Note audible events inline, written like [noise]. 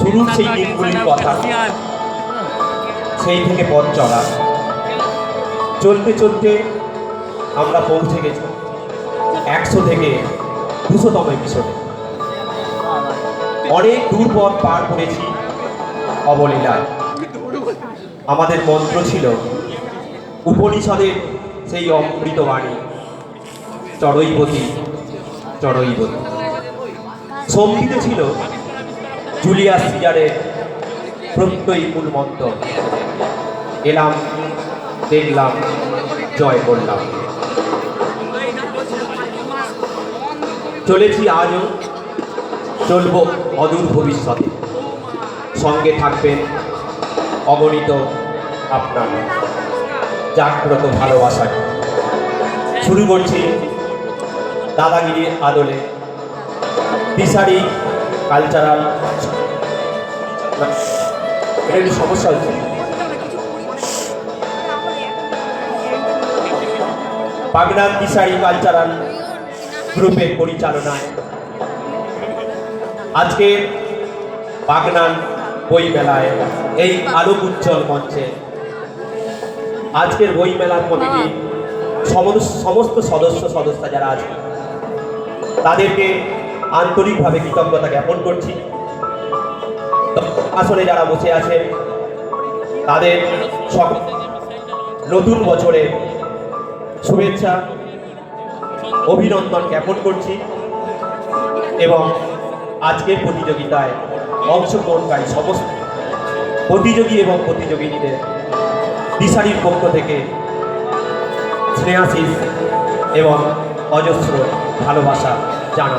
শুরুর সেই দিনগুলির কথা। সেই থেকে পথ চলা। চলতে চলতে আমরা পৌঁছে গেছি। একশো থেকে দুশোতম এপিসোডে অনেক দূর পথ পার করেছি অবলীলায়। আমাদের মন্ত্র ছিল উপনিষদের সেই অমৃত বাণী চড়ইবতী চড়ইবতী সঙ্গীতে ছিল জুলিয়াস সিজারের প্রত্যয়ী মূল মন্ত্র এলাম, দেখলাম, জয় করলাম। চলেছি আজও, চলব অদূর ভবিষ্যতে। সঙ্গে থাকবেন অগণিত আপনার। জাগ্রত ভালোবাসায়। শুরু করছি দাদাগিরির আদলে। দিশারি কালচারাল [laughs] এটা একটু সমস্যা হচ্ছে? বাগনান দিশারি কালচারাল গ্রুপের পরিচালনায়। আজকের বাগনান বই মেলায় এই আলোক উজ্জ্বল মঞ্চে। আজকের বই মেলার কমিটি সমস্ত সদস্য সদস্য যারা আছে তাদেরকে আন্তরিকভাবে কৃতজ্ঞতা জ্ঞাপন করছি। আসলে যারা বসে আছে, তাদের সব নতুন বছরে শুভেচ্ছা, অভিনন্দন জ্ঞাপন করছি এবং আজকের প্রতিযোগিতায় অংশগ্রহণকারী সমস্ত প্রতিযোগী এবং প্রতিযোগিনীদের দিশারির পক্ষ থেকে স্নেহাশিস এবং অজস্র ভালোবাসা জানা